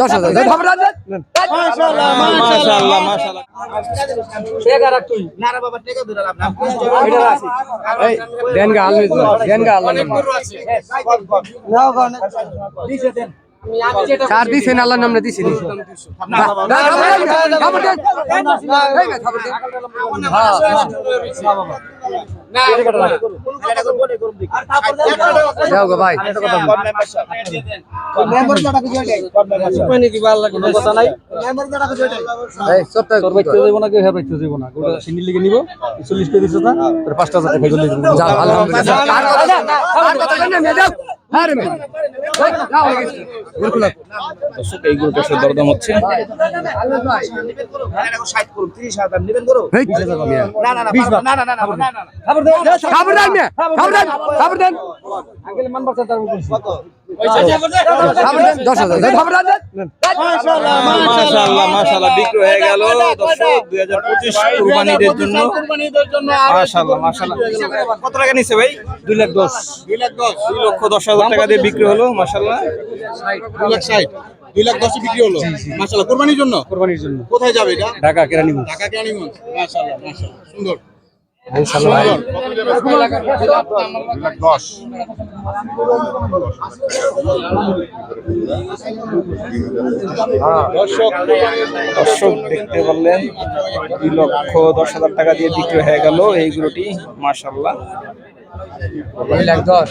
দশ হাজার চার দিছেন আল্লাহর নামে দিছেন যাও গো ভাই এই সত্য তোর বাইতে যাইব না কেউ হের বাইতে যাইব না গোটা সিঙ্গেল লিগে নিব চল্লিশ টাকা দিচ্ছে পাঁচটা হাজার টাকা করে দিবি যাও আলহামদুলিল্লাহ আর কথা আর কথা জানেন না যাও আরে মে যাও হয়ে গেছে বিলকুল দর্শক এই গরুটা সে দরদাম হচ্ছে খাবার দেন খাবার দেন খাবার দেন আঙ্কেল মান বাচ্চা খাবার দশ হাজার বিক্রি হয়ে গেল দর্শক 2025 কুরবানিদের জন্য কত টাকা ভাই 2 লাখ 10 2 লাখ 10 2 লক্ষ 10 হাজার টাকা দিয়ে বিক্রি হলো দুই লাখ ষাট দুই লাখ দশে বিক্রি হলো কোরবানির জন্য কোরবানির জন্য কোথায় যাবে এটা ঢাকা কেরানীগঞ্জ ঢাকা কেরানীগঞ্জ সুন্দর। দশ দর্শক দেখতে পারলেন দুই লক্ষ দশ হাজার টাকা দিয়ে বিক্রি হয়ে গেল এই গরুটি মাশাআল্লাহ। দশ।